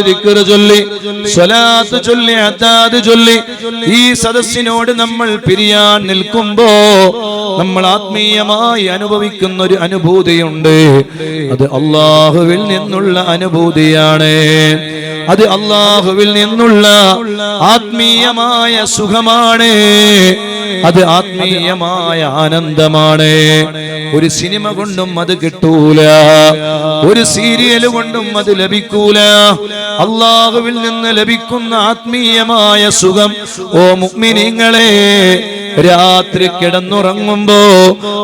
ദിക്ർ ചൊല്ലി സ്വലാത്ത് ചൊല്ലി ചൊല്ലി. ഈ സദസ്സിനോട് നമ്മൾ പിരിയാൻ നിൽക്കുമ്പോ നമ്മൾ ആത്മീയമായി അനുഭവിക്കുന്ന ഒരു അനുഭൂതിയുണ്ട്. അത് അള്ളാഹുവിൽ നിന്നുള്ള അനുഭൂതിയാണ്. അത് അള്ളാഹുവിൽ നിന്നുള്ള ആത്മീയമായ സുഖമാണ്. അത് ആത്മീയമായ ആനന്ദമാണ്. ഒരു സിനിമ കൊണ്ടും അത് കിട്ടൂല. ഒരു സീരിയൽ കൊണ്ടും അത് ലഭിക്കൂല. അള്ളാഹുവിൽ നിന്ന് ലഭിക്കുന്ന ആത്മീയമായ സുഖം. ഓ മുഗ്മിനിങ്ങളെ രാത്രി കിടന്നുറങ്ങുമ്പോ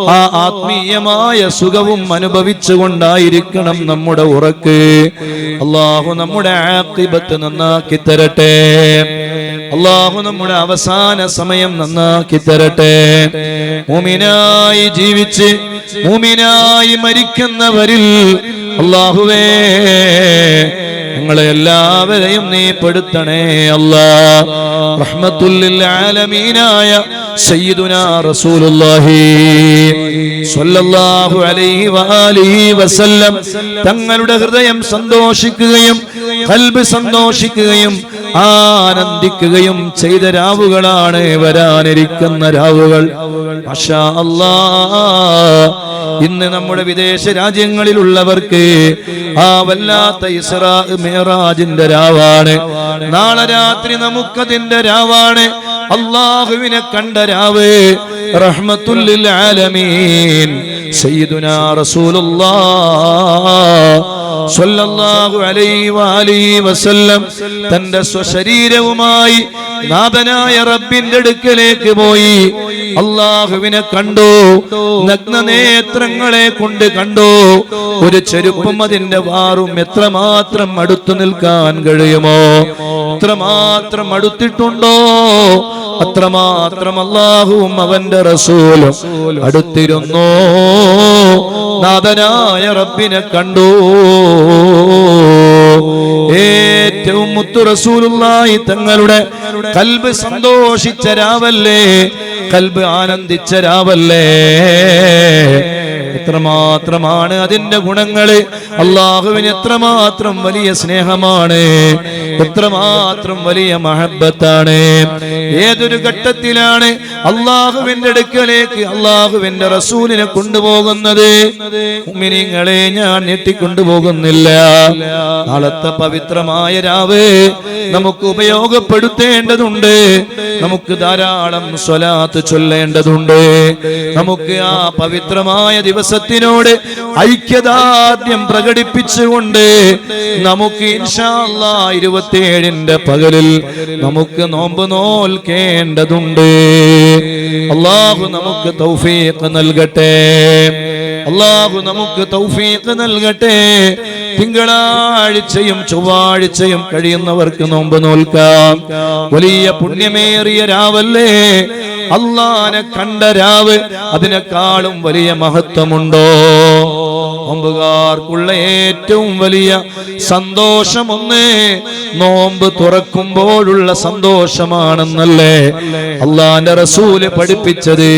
ആ ആത്മീയമായ സുഖവും അനുഭവിച്ചുകൊണ്ടായിരിക്കണം നമ്മുടെ ഉറക്ക്. അള്ളാഹു നമ്മുടെ ആക്തിപത്ത് നന്നാക്കി തരട്ടെ. അള്ളാഹു നമ്മുടെ അവസാന സമയം നന്നാക്കി തരട്ടെ. മുമിനായി ജീവിച്ച് മുമിനായി മരിക്കുന്നവരിൽ അള്ളാഹുവേ ഞങ്ങളെ എല്ലാവരെയും നീ പെടുത്തണേ അല്ലാ. റഹ്മത്തുല്ലിൽ ആലമീനായ സയ്യിദുനാ റസൂലുള്ളാഹി സ്വല്ലല്ലാഹു അലൈഹി വസല്ലം തങ്ങളുടെ ഹൃദയം സന്തോഷിക്കുകയും കൽബ് സന്തോഷിക്കുകയും ആനന്ദിക്കുകയും ചെയ്ത രാവുകളാണ് വരാനിരിക്കുന്ന രാവുകൾ. ഇന്ന് നമ്മുടെ വിദേശ രാജ്യങ്ങളിലുള്ളവർക്ക് ആ വല്ലാത്ത ഇസ്രാ മേറാജിന്റെ രാവാണ്. നാളെ രാത്രി നമുക്കതിന്റെ രാവാണ്. അള്ളാഹുവിനെ കണ്ട രാവ് റഹ്മത്തുല്ലിൽ ആലമീൻ. സയ്യിദുനാ റസൂലുള്ളാഹ് സ്വല്ലല്ലാഹു അലൈഹി വആലിഹി വസല്ലം തന്റെ സ്വശരീരവുമായി നാഥനായ റബ്ബിന്റെ അടുക്കലേക്ക് പോയി. അള്ളാഹുവിനെ കണ്ടു. നഗ്നനേത്രങ്ങളെ കൊണ്ട് കണ്ടു. ഒരു ചെരുപ്പും അതിന്റെ വാറും എത്രമാത്രം അടുത്തു നിൽക്കാൻ കഴിയുമോ? എത്രമാത്രം അടുത്തിട്ടുണ്ടോ? അത്രമാത്രം അള്ളാഹുവും അവന്റെ റസൂലും അടുത്തിരുന്നു. നാഥനായ റബ്ബിനെ കണ്ടു. ഏറ്റവും മുത്തു റസൂലുള്ളായി തങ്ങളുടെ കൽബ് സന്തോഷിച്ച രാവല്ലേ? കൽബ് ആനന്ദിച്ച രാവല്ലേ? എത്രമാത്രമാണ് അതിന്റെ ഗുണങ്ങൾ? അള്ളാഹുവിന് എത്രമാത്രം വലിയ സ്നേഹമാണ്. എത്രമാത്രം വലിയ മഹബത്താണ്. ഏതൊരു ഘട്ടത്തിലാണ് അള്ളാഹുവിന്റെ അടുക്കലേക്ക് അള്ളാഹുവിന്റെ റസൂലിനെ കൊണ്ടുപോകുന്നത്? ഉമ്മിനിങ്ങളെ ഞാൻ ഞെട്ടിക്കൊണ്ടുപോകുന്നില്ല. നാളത്തെ പവിത്രമായ രാവ് നമുക്ക് ഉപയോഗപ്പെടുത്തേണ്ടതുണ്ട്. നമുക്ക് ധാരാളം സ്വലാത്ത് ചൊല്ലേണ്ടതുണ്ട്. നമുക്ക് ആ പവിത്രമായ ദിവസത്തിനോട് ഐക്യദാർഢ്യം പ്രകടിപ്പിച്ചുകൊണ്ട് നമുക്ക് ഇൻഷാല്ല ഇരുപത്തിയേഴിന്റെ പകലിൽ നമുക്ക് നോമ്പ് നോൽക്കേണ്ടതുണ്ട്. അള്ളാഹു നമുക്ക് തൗഫീഖ് നൽകട്ടെ. അള്ളാഹു നമുക്ക് തൗഫീഖ് നൽകട്ടെ. തിങ്കളാഴ്ചയും ചൊവ്വാഴ്ചയും കഴിയുന്നവർക്ക് നോമ്പ് നോൽക്കാം. വലിയ പുണ്യമേറിയ രാവല്ലേ? അള്ളാനെ കണ്ട രാവ് അതിനേക്കാളും വലിയ മഹത്വമുണ്ടോ? നോമ്പുകാർക്കുള്ള ഏറ്റവും വലിയ സന്തോഷമൊന്നേ നോമ്പ് തുറക്കുമ്പോഴുള്ള സന്തോഷമാണെന്നല്ലേ അള്ളാന്റെ റസൂൽ പഠിപ്പിച്ചത്.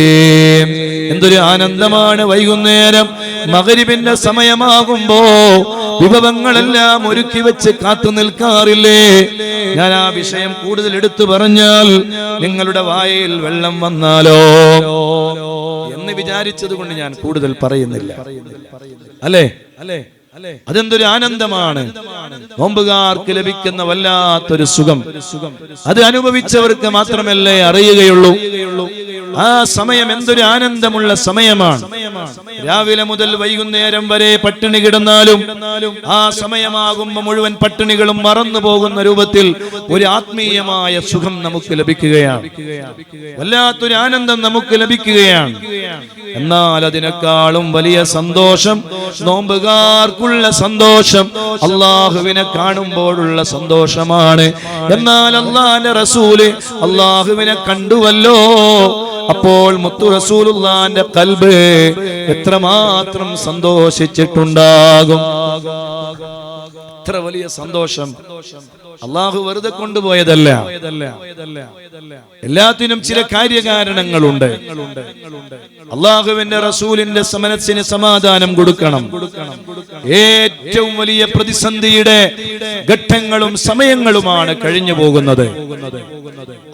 എന്തൊരു ആനന്ദമാണ് വൈകുന്നേരം മകരിവിന്റെ സമയമാകുമ്പോ വിഭവങ്ങളെല്ലാം ഒരുക്കി വെച്ച് കാത്തു നിൽക്കാറില്ലേ? ഞാൻ ആ വിഷയം കൂടുതൽ എടുത്തു പറഞ്ഞാൽ നിങ്ങളുടെ വായയിൽ വെള്ളം വന്നാലോ? എന്ന് വിചാരിച്ചത് കൊണ്ട് ഞാൻ കൂടുതൽ പറയുന്നില്ല. അല്ലേ? അല്ലേ? അതെന്തൊരു ആനന്ദമാണ്. നോമ്പുകാർക്ക് ലഭിക്കുന്ന വല്ലാത്തൊരു സുഖം. അത് അനുഭവിച്ചവർക്ക് മാത്രമല്ലേ അറിയുകയുള്ളൂ. ആ സമയം എന്തൊരു ആനന്ദമുള്ള സമയമാണ്. രാവിലെ മുതൽ വൈകുന്നേരം വരെ പട്ടിണി കിടന്നാലും ആ സമയമാകുമ്പോൾ മുഴുവൻ പട്ടിണികളും മറന്നു പോകുന്ന രൂപത്തിൽ ഒരു ആത്മീയമായ സുഖം നമുക്ക് ലഭിക്കുകയാണ്. വല്ലാത്തൊരു ആനന്ദം നമുക്ക് ലഭിക്കുകയാണ്. എന്നാൽ അതിനേക്കാളും വലിയ സന്തോഷം നോമ്പുകാർക്കുള്ള സന്തോഷം അള്ളാഹുവിനെ കാണുമ്പോഴുള്ള സന്തോഷമാണ്. എന്നാൽ അള്ളാന്റെ റസൂൽ അള്ളാഹുവിനെ കണ്ടുവല്ലോ. അപ്പോൾ മുത്തു റസൂലുള്ളാന്റെ കൽബ് എത്രമാത്രം സന്തോഷിച്ചിട്ടുണ്ടാകും. എത്ര വലിയ സന്തോഷം. അള്ളാഹു വെറുതെ കൊണ്ടുപോയതല്ല. എല്ലാത്തിനും ചില കാര്യകാരണങ്ങളുണ്ട്. അള്ളാഹുവിന്റെ റസൂലിന്റെ സമനത്തിന് സമാധാനം കൊടുക്കണം. ഏറ്റവും വലിയ പ്രതിസന്ധിയുടെ ഘട്ടങ്ങളും സമയങ്ങളുമാണ് കഴിഞ്ഞു പോകുന്നത്.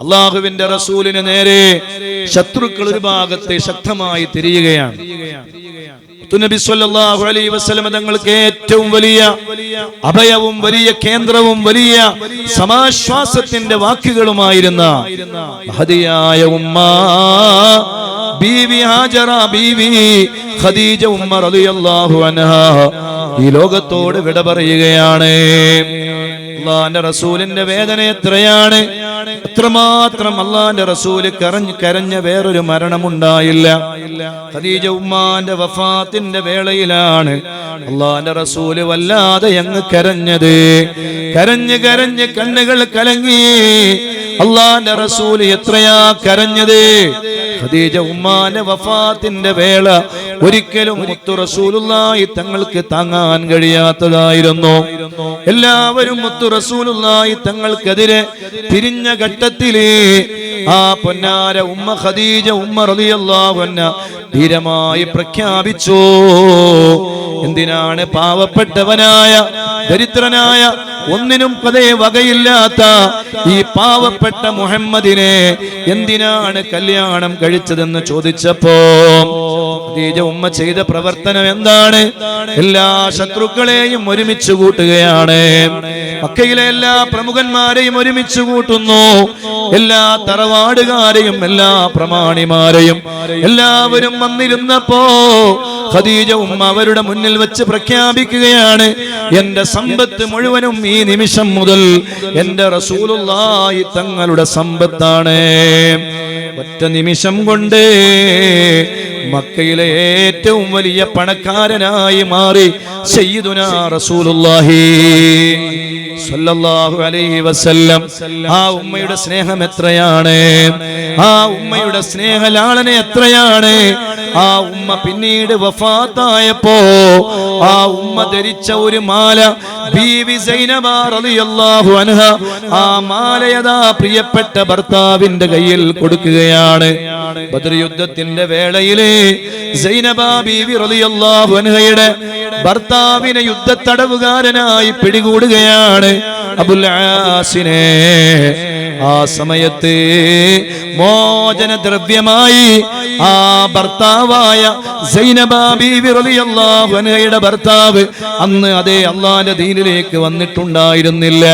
അള്ളാഹുവിന്റെ റസൂലിന് നേരെ ശത്രുക്കൾ ഒരു ഭാഗത്തെ ശക്തമായി തിരിയുകയാണ്. നബി സല്ലല്ലാഹു അലൈഹി വസല്ലം തങ്ങൾക്ക് ഏറ്റവും വലിയ അഭയവും വലിയ കേന്ദ്രവും വലിയ സമാശ്വാസത്തിന്റെ വാക്കുകളുമായിരുന്ന ഹദിയായ ഉമ്മ ബീവി ഹാജറ ബീവി ഖദീജ ഉമ്മ റളിയല്ലാഹു അൻഹ ഈ ലോകത്തോട് വിട പറയുകയാണ്. അള്ളാന്റെ റസൂലിന്റെ വേദന എത്രയാണ്? എത്രമാത്രം അള്ളാന്റെ റസൂൽ കരഞ്ഞ് കരഞ്ഞ വേറൊരു മരണമുണ്ടായില്ല. ഖദീജ ഉമ്മാന്റെ വഫാത്തിന്റെ വേളയിലാണ് അള്ളാന്റെ റസൂൽ വല്ലാതെ അങ്ങ് കരഞ്ഞത്. കരഞ്ഞ് കരഞ്ഞ് കണ്ണുകൾ കലങ്ങി അള്ളാന്റെ റസൂൽ എത്രയാ കരഞ്ഞത്? ഖദീജ ഉമ്മാന്റെ വഫാത്തിന്റെ വേള ഒരിക്കലും മുത്തു റസൂലുള്ളായി തങ്ങൾക്ക് താങ്ങാൻ കഴിയാത്തതായിരുന്നു. എല്ലാവരും മുത്തു റസൂലുള്ളായി തങ്ങൾക്കെതിരെ തിരിഞ്ഞ ഘട്ടത്തിൽ ആ പൊന്നാര ഉമ്മ ഖദീജ ഉമ്മ റളിയല്ലാഹു അൻഹ ധീരമായി പ്രഖ്യാപിച്ചു. എന്തിനാണ് പാവപ്പെട്ടവനായ ദരിദ്രനായ ഒന്നിനും പതേ വകയില്ലാത്ത ഈ പാവപ്പെട്ട മുഹമ്മദിനെ എന്തിനാണ് കല്യാണം കഴിച്ചതെന്ന് ചോദിച്ചപ്പോ ഖദീജ ഉമ്മ ചെയ്ത പ്രവർത്തനം എന്താണ്? എല്ലാ ശത്രുക്കളെയും ഒരുമിച്ച് കൂട്ടുകയാണ്. മക്കയിലെ എല്ലാ പ്രമുഖന്മാരെയും ഒരുമിച്ച് കൂട്ടുന്നു. എല്ലാ തറവാടുകാരെയും എല്ലാ പ്രമാണിമാരെയും. എല്ലാവരും വന്നിരുന്നപ്പോ ഖദീജവും അവരുടെ മുന്നിൽ വെച്ച് പ്രഖ്യാപിക്കുകയാണ് എന്റെ സമ്പത്ത് മുഴുവനും ഈ നിമിഷം മുതൽ എന്റെ റസൂലുള്ളാഹി തങ്ങളുടെ സമ്പത്താണ്. ഒറ്റ നിമിഷം കൊണ്ട് മക്കയിലെ ഏറ്റവും വലിയ പണക്കാരനായി മാറി സയ്യിദുനാ റസൂലുള്ളാഹി. സല്ലല്ലാഹു അലൈഹി വസല്ലം. ആ ഉമ്മയുടെ സ്നേഹം എത്രയാണ്? ആ ഉമ്മയുടെ സ്നേഹലാളന എത്രയാണ്? ആ ഉമ്മ പിന്നീട് വഫാത്തായപ്പോ ആ ഉമ്മ ധരിച്ച ഒരു മാല ബീവി സൈനബ റളിയല്ലാഹു അൻഹ ആ മാലയതാ പ്രിയപ്പെട്ട ഭർത്താവിന്റെ കയ്യിൽ കൊടുക്കുകയാണ്. ബദർ യുദ്ധത്തിന്റെ വേളയിലെ സൈനബ ബീവി റളിയല്ലാഹു അൻഹയുടെ ഭർത്താവിനെ യുദ്ധത്തടവുകാരനായി പിടികൂടുകയാണ്. അബുൽ ആസിനെ ആ സമയത്ത് മോചന ദ്രവ്യമായി ആ ഭർത്താവായ സൈനബ ബീവി റളിയല്ലാഹു അൻഹയുടെ ഭർത്താവ് അന്ന് അതേ അള്ളാന്റെ ദീനിലേക്ക് വന്നിട്ടുണ്ടായിരുന്നില്ല.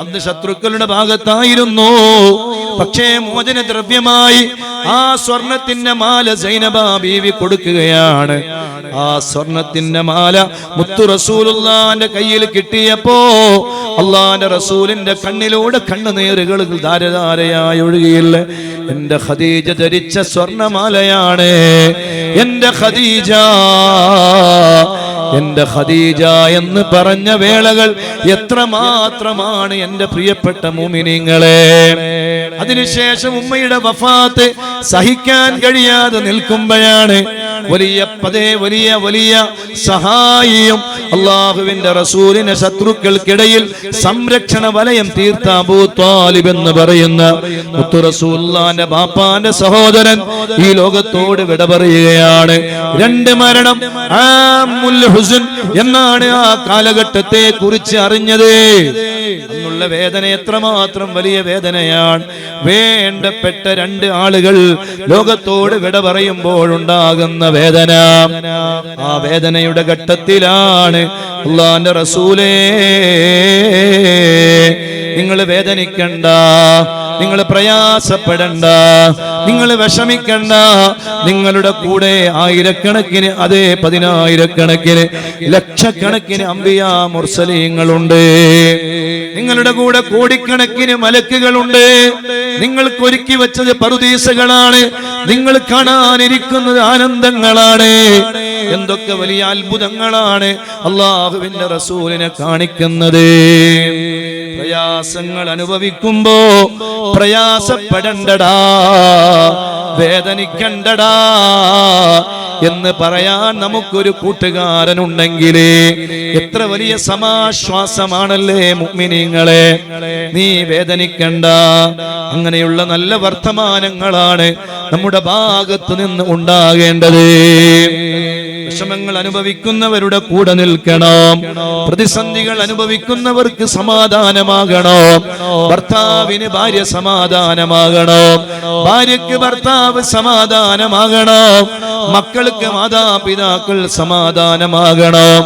അന്ന് ശത്രുക്കളുടെ ഭാഗത്തായിരുന്നു. പക്ഷേ മോചന ദ്രവ്യമായി ആ സ്വർണത്തിന്റെ മാല സൈനബ ബീവി കൊടുക്കുകയാണ്. ആ സ്വർണത്തിന്റെ മാല മുത്തു റസൂലുള്ളാന്റെ കയ്യിൽ കിട്ടിയപ്പോ അള്ളാന്റെ റസൂലിന്റെ കണ്ണിലൂടെ കണ്ണുനീറുകൾ ധാരധാരയായി ഒഴുകിയില്ല. എന്റെ ഖദീജ ധരിച്ച സ്വർണമാലയാണ് എന്റെ ഖദീജ. എന്റെ ഖദീജ എന്ന് പറഞ്ഞ വേളകൾ എത്രമാത്രമാണ് എന്റെ പ്രിയപ്പെട്ട മുമിനിങ്ങളെ. അതിനുശേഷം ഉമ്മയുടെ വഫാത്ത് സഹിക്കാൻ കഴിയാതെ നിൽക്കുമ്പോഴാണ് വലിയ പതേ വലിയ വലിയ സഹായിയും അള്ളാഹുവിന്റെ റസൂലിന്റെ ശത്രുക്കൾക്കിടയിൽ സംരക്ഷണ വലയം തീർത്ത അബൂ താലിബ് എന്ന് പറയുന്ന മുത്തു റസൂല്ലാന്റെ ബാപ്പാന്റെ സഹോദരൻ ഈ ലോകത്തോട് വിട പറയുകയാണ്. രണ്ട് മരണം ഹുസ്ൻ എന്നാണ് ആ കാലഘട്ടത്തെ കുറിച്ച് അറിഞ്ഞത്. അന്നുള്ള വേദന എത്രമാത്രം വലിയ വേദനയാണ്. വേണ്ടപ്പെട്ട രണ്ട് ആളുകൾ ലോകത്തോട് വിട പറയുമ്പോഴുണ്ടാകുന്ന വേദന. ആ വേദനയുടെ ഘട്ടത്തിലാണ് അള്ളാന്റെ റസൂലേ. നിങ്ങൾ വേദനിക്കണ്ട. നിങ്ങൾ പ്രയാസപ്പെടണ്ട. നിങ്ങൾ വിഷമിക്കണ്ട. നിങ്ങളുടെ കൂടെ ആയിരക്കണക്കിന് അതേ പതിനായിരക്കണക്കിന് ലക്ഷക്കണക്കിന് അമ്പിയ മുർസലീങ്ങളുണ്ട്. നിങ്ങളുടെ കൂടെ കോടിക്കണക്കിന് മലക്കുകളുണ്ട്. നിങ്ങൾക്ക് ഒരുക്കി വെച്ചത് പറുദീസകളാണ്. നിങ്ങൾ കാണാനിരിക്കുന്നത് ആനന്ദങ്ങളാണ്. എന്തൊക്കെ വലിയ അത്ഭുതങ്ങളാണ് അള്ളാഹുവിന്റെ റസൂലിനെ കാണിക്കുന്നത്. പ്രയാസങ്ങൾ അനുഭവിക്കുമ്പോ പ്രയാസപ്പെടണ്ടടാ വേദനിക്കണ്ടടാ എന്ന് പറയാൻ നമുക്കൊരു കൂട്ടുകാരനുണ്ടെങ്കിലേ എത്ര വലിയ സമാശ്വാസമാണല്ലേ മുഗ്മിനിങ്ങളെ? നീ വേദനിക്കണ്ട. അങ്ങനെയുള്ള നല്ല വർത്തമാനങ്ങളാണ് നമ്മുടെ ഭാഗത്ത് നിന്ന് ഉണ്ടാകേണ്ടത്. വിഷമങ്ങൾ അനുഭവിക്കുന്നവരുടെ കൂടെ നിൽക്കണം. പ്രതിസന്ധികൾ അനുഭവിക്കുന്നവർക്ക് സമാധാനമാകണം. ഭർത്താവിന് ഭാര്യ സമാധാനമാകണം. ഭാര്യക്ക് ഭർത്താവ് സമാധാനമാകണം. മക്കൾക്ക് മാതാപിതാക്കൾ സമാധാനമാകണം.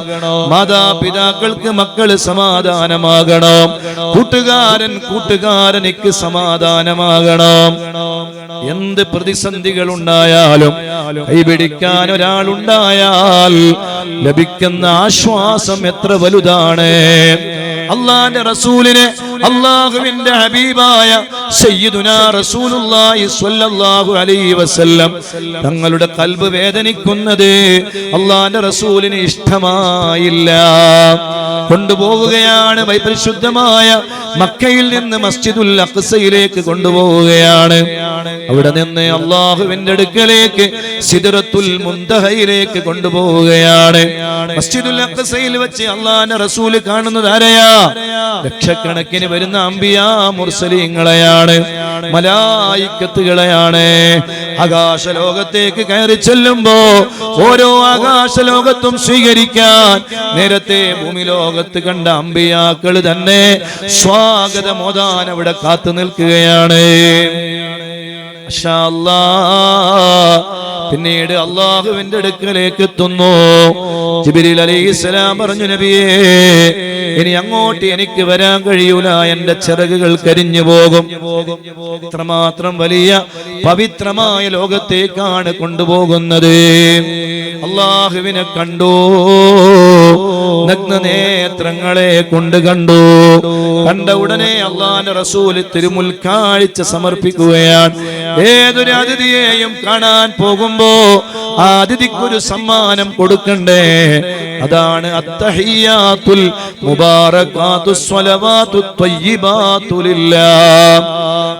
മാതാപിതാക്കൾക്ക് മക്കൾ സമാധാനമാകണം. കൂട്ടുകാരൻ കൂട്ടുകാരനിക്ക് സമാധാനമാകണം. എന്ത് പ്രതിസന്ധികൾ ഉണ്ടായാലും കൈപിടിക്കാൻ ഒരാളുണ്ടായാൽ ലഭിക്കുന്ന ആശ്വാസം എത്ര വലുതാണ്. അള്ളാന്റെ റസൂലിനെ അള്ളാഹുവിന്റെ ഹബീബായ സയ്യിദുനാ റസൂലുള്ളാഹി സ്വല്ലല്ലാഹു അലൈഹി വസല്ലം. തങ്ങളുടെ കൽബ് വേദനിക്കുന്നത് അള്ളാന്റെ റസൂലിന് ഇഷ്ടമായില്ല. കൊണ്ടുപോവുകയാണ് വൈപരിശുദ്ധമായ മക്കയിൽ നിന്ന് മസ്ജിദുൽ അഖ്സയിലേക്ക് കൊണ്ടുപോവുകയാണ്. അവിടെ നിന്ന് അള്ളാഹുവിന്റെ അടുക്കലേക്ക് സിദറത്തുൽ മുന്തഹയിലേക്ക് കൊണ്ടുപോവുകയാണ്. മസ്ജിദുൽ അഖ്സയിൽ വെച്ച് അള്ളാഹിന്റെ റസൂൽ കാണുന്നത് ആരെയാ? ലക്ഷക്കണക്കിന് വരുന്ന അമ്പിയാ മുർസലിങ്ങളെയാണ് മലായിക്കത്തുകളെയാണ് ആകാശ ലോകത്തേക്ക് കയറി ചെല്ലുമ്പോ ഓരോ ആകാശലോകത്തും സ്വീകരിക്കാൻ നേരത്തെ ഭൂമി ലോകത്ത് കണ്ട അമ്പിയാക്കൾ തന്നെ സ്വാഗതമോദാൻ അവിടെ കാത്തു നിൽക്കുകയാണ്. പിന്നീട് അള്ളാഹുവിന്റെ അടുക്കലേക്ക് എത്തുന്നു ജിബിരിൽ അലൈഹിസ്സലാം പറഞ്ഞു നബിയേ ഇനി അങ്ങോട്ട് എനിക്ക് വരാൻ കഴിയൂല. എന്റെ ചിറകുകൾ കരിഞ്ഞു പോകും. ഇത്രമാത്രം വലിയ പവിത്രമായ ലോകത്തേക്കാണ് കൊണ്ടുപോകുന്നത്. അള്ളാഹുവിനെ കണ്ടു. നഗ്ന നേത്രങ്ങളെ കൊണ്ട് കണ്ടു. കണ്ട ഉടനെ അള്ളാന്റെ റസൂൽ തിരുമുൽക്കാഴ്ച സമർപ്പിക്കുകയാണ്. ഏതൊരു അതിഥിയെയും കാണാൻ പോകുമ്പോ ആ അതിഥിക്കൊരു സമ്മാനം കൊടുക്കണ്ടേ? അതാണ്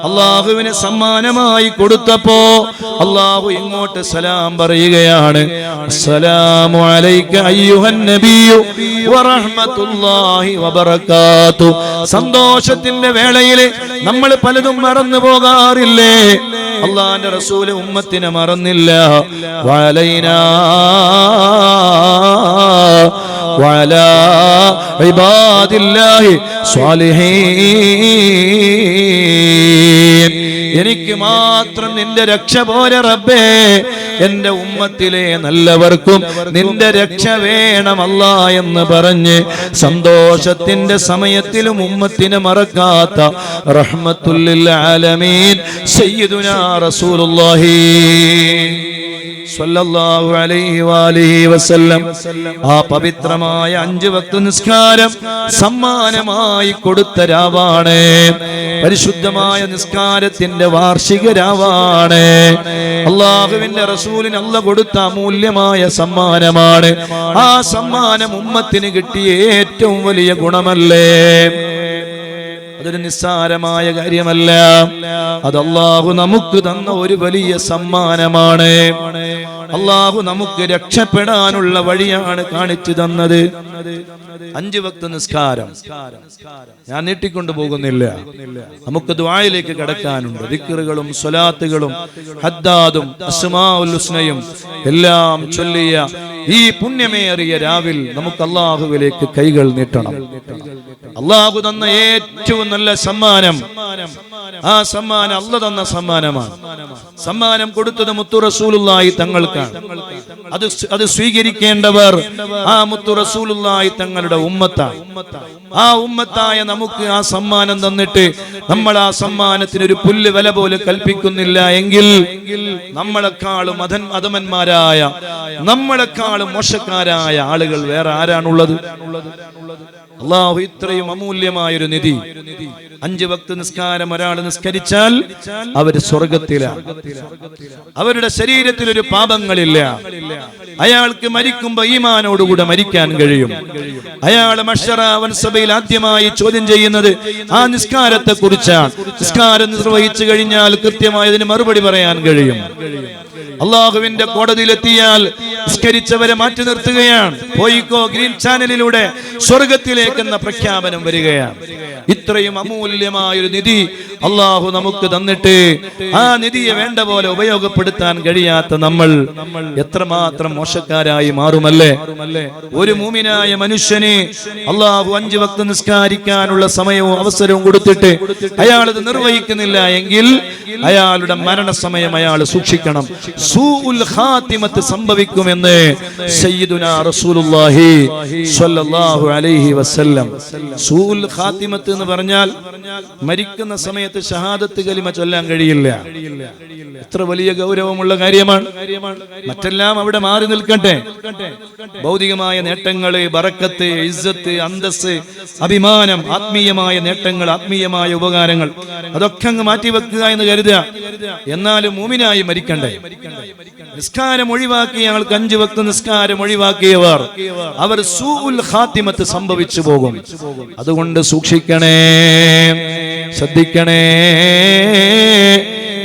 അള്ളാഹുവിന് സമ്മാനമായി കൊടുത്തപ്പോ അള്ളാഹു ഇങ്ങോട്ട് സലാം പറയുകയാണ്. അസ്സലാമു അലൈക വറഹ്മത്തുള്ളാഹി സന്തോഷത്തിന്റെ വേളയിൽ നമ്മൾ പലതും മറന്നു പോകാറില്ലേ? അള്ളാന്റെ റസൂൽ ഉമ്മത്തിനെ മറന്നില്ല. വലൈന വല ഇബാദില്ലാഹി സ്വാലിഹീ എനിക്ക് മാത്രം നിന്റെ രക്ഷ പോരെ റബ്ബേ. എന്റെ ഉമ്മത്തിലെ നല്ലവർക്കും നിന്റെ രക്ഷ വേണമല്ല എന്ന് പറഞ്ഞ് സന്തോഷത്തിന്റെ സമയത്തിലും ഉമ്മത്തിനെ മറക്കാത്ത റഹ്മത്തുല്ലിൽ ആലമീൻ സയ്യിദുനാ റസൂലുള്ളാഹി. അലൈഹി വസല്ലം. ആ പവിത്രമായ അഞ്ച് വക്ത നിസ്കാരം സമ്മാനമായി കൊടുത്ത രാവാണ്. പരിശുദ്ധമായ നിസ്കാരത്തിന്റെ വാർഷിക രാവാണ്. അള്ളാഹുവിന്റെ റസൂലിന് അല്ല കൊടുത്ത അമൂല്യമായ സമ്മാനമാണ്. ആ സമ്മാനം ഉമ്മത്തിന് കിട്ടിയ ഏറ്റവും വലിയ ഗുണമല്ലേ? അതൊരു നിസ്സാരമായ കാര്യമല്ല. അത് നമുക്ക് തന്ന ഒരു വലിയ സമ്മാനമാണ്. അള്ളാഹു നമുക്ക് രക്ഷപ്പെടാനുള്ള വഴിയാണ് കാണിച്ചു തന്നത്. അഞ്ചു വക്ത നിസ്കാരം. ഞാൻ നീട്ടിക്കൊണ്ടു പോകുന്നില്ല. നമുക്ക് ദ്വായിലേക്ക് കടക്കാനുണ്ട്. ദിക്കറുകളും സ്വലാത്തുകളും ഹദ്ദാദും അസ്മാഉൽ ഹുസ്നയും എല്ലാം ചൊല്ലിയ ഈ പുണ്യമേറിയ രാവിൽ നമുക്ക് അള്ളാഹുവിലേക്ക് കൈകൾ നീട്ടണം. അള്ളാഹു തന്ന ഏറ്റവും നല്ല സമ്മാനം. ആ സമ്മാനം അല്ല തന്ന സമ്മാനമാണ്. സമ്മാനം കൊടുത്തത് മുത്തു റസൂലുള്ളാഹി തങ്ങൾക്കാണ്. അത് അത് സ്വീകരിക്കേണ്ടവർ ആ മുത്തു റസൂലുള്ളാഹി തങ്ങളുടെ ഉമ്മത്താണ്. ആ ഉമ്മത്തായ നമുക്ക് ആ സമ്മാനം തന്നിട്ട് നമ്മൾ ആ സമ്മാനത്തിന് ഒരു പുല്ല് വില പോലെ കൽപ്പിക്കുന്നില്ല എങ്കിൽ നമ്മളെക്കാളും അധൻ അധമന്മാരായ നമ്മളെക്കാളും മോശക്കാരായ ആളുകൾ വേറെ ആരാണുള്ളത്? അള്ളാഹു ഇത്രയും അമൂല്യമായൊരു നിധി. അഞ്ച് ഭക്ത നിസ്കാരം ഒരാൾ നിസ്കരിച്ചാൽ അവർ സ്വർഗത്തിലാണ് അവരുടെ ശരീരത്തിൽ ഒരു പാപങ്ങളില്ല. അയാൾക്ക് മരിക്കുമ്പോ ഈമാനോടുകൂടെ മരിക്കാൻ കഴിയും. അയാൾ മഷറാവൻ സഭയിൽ ആദ്യമായി ചോദ്യം ചെയ്യുന്നത് ആ നിസ്കാരത്തെ കുറിച്ചാണ് നിസ്കാരം നിർവഹിച്ചു കഴിഞ്ഞാൽ കൃത്യമായി അതിന് മറുപടി പറയാൻ കഴിയും. അള്ളാഹുവിന്റെ കോടതിയിലെത്തിയാൽ നിസ്കരിച്ചവരെ മാറ്റി നിർത്തുകയാണ്. പോയിക്കോ ഗ്രീൻ ചാനലിലൂടെ സ്വർഗത്തിലേക്കെന്ന പ്രഖ്യാപനം വരികയാണ്. ഇത്രയും അമൂല്യമായ ഒരു നിധി അള്ളാഹു നമുക്ക് തന്നിട്ട് ആ നിധിയെ വേണ്ട പോലെ ഉപയോഗപ്പെടുത്താൻ കഴിയാത്ത നമ്മൾ എത്രമാത്രം മോശക്കാരായി മാറുമല്ലേ? ഒരു മൂമിനായ മനുഷ്യന് അള്ളാഹു അഞ്ചു വക്ത നിസ്കാരിക്കാനുള്ള സമയവും അവസരവും കൊടുത്തിട്ട് അയാൾ ഇത് നിർവഹിക്കുന്നില്ല എങ്കിൽ അയാളുടെ മരണസമയം അയാൾ സൂക്ഷിക്കണം. സൂഉൽ ഖാത്തിമത്ത് സംഭവിക്കുമെന്ന് സയ്യിദുനാ റസൂലുള്ളാഹി അലൈഹി വസല്ലം. എന്ന് പറഞ്ഞാൽ മരിക്കുന്ന സമയത്ത് ഷഹാദത്ത് കലിമ ചൊല്ലാൻ കഴിയില്ല. എത്ര വലിയ ഗൗരവമുള്ള കാര്യമാണ്. മറ്റെല്ലാം അവിടെ മാറി നിൽക്കട്ടെ. ഭൗതികമായ നേട്ടങ്ങൾ ബറക്കത്ത് ഇസ്സത്ത് അന്തസ് അഭിമാനം ആത്മീയമായ നേട്ടങ്ങൾ ആത്മീയമായ ഉപകാരങ്ങൾ അതൊക്കെ അങ്ങ് മാറ്റി വെക്കുക എന്ന് കരുതുക. എന്നാലും മൂമിനായി മരിക്കണ്ടേ? നിസ്കാരം ഒഴിവാക്കിയ ആൾക്ക് അഞ്ചു വക്ത നിസ്കാരം ഒഴിവാക്കിയവർ അവർ സൂൽ ഖാത്തിമത്ത് സംഭവിച്ചു പോകും. അതുകൊണ്ട് സൂക്ഷിക്കണേ. ശ്രദ്ധിക്കണേ.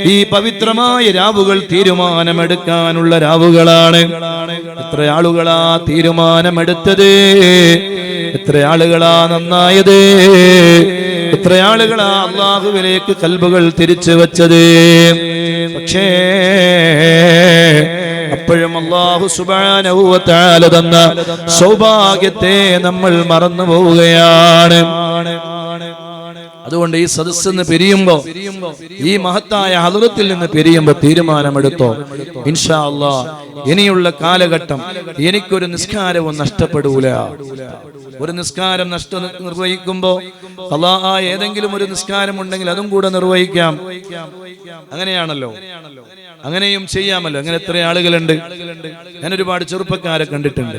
ഈ പവിത്രമായ രാവുകൾ തീരുമാനമെടുക്കാനുള്ള രാവുകളാണ്. എത്ര ആളുകളാ തീരുമാനമെടുത്തത്? എത്ര ആളുകളാ നന്നായത്? എത്ര ആളുകളാ അള്ളാഹുവിലേക്ക് കൽബുകൾ തിരിച്ചു വച്ചത്? പക്ഷേ അപ്പോഴും അള്ളാഹു സുബാനവുവത്താല തന്ന സൗഭാഗ്യത്തെ നമ്മൾ മറന്നു പോവുകയാണ് അതുകൊണ്ട് ഈ സദസ്സിൽ നിന്ന് പിരിയുമ്പോ ഈ മഹത്തായ ഹദറത്തിൽ നിന്ന് പിരിയുമ്പോ തീരുമാനമെടുത്തോ? ഇൻഷാ അള്ളാ ഇനിയുള്ള കാലഘട്ടം എനിക്കൊരു നിസ്കാരവും നഷ്ടപ്പെടൂല. ഒരു നിസ്കാരം നഷ്ട നിർവഹിക്കുമ്പോ അള്ളാ ആ ഏതെങ്കിലും ഒരു നിസ്കാരം ഉണ്ടെങ്കിൽ അതും കൂടെ നിർവഹിക്കാം. അങ്ങനെയാണല്ലോ. അങ്ങനെയും ചെയ്യാമല്ലോ. അങ്ങനെ എത്ര ആളുകളുണ്ട് ഞാൻ ഒരുപാട് ചെറുപ്പക്കാരെ കണ്ടിട്ടുണ്ട്.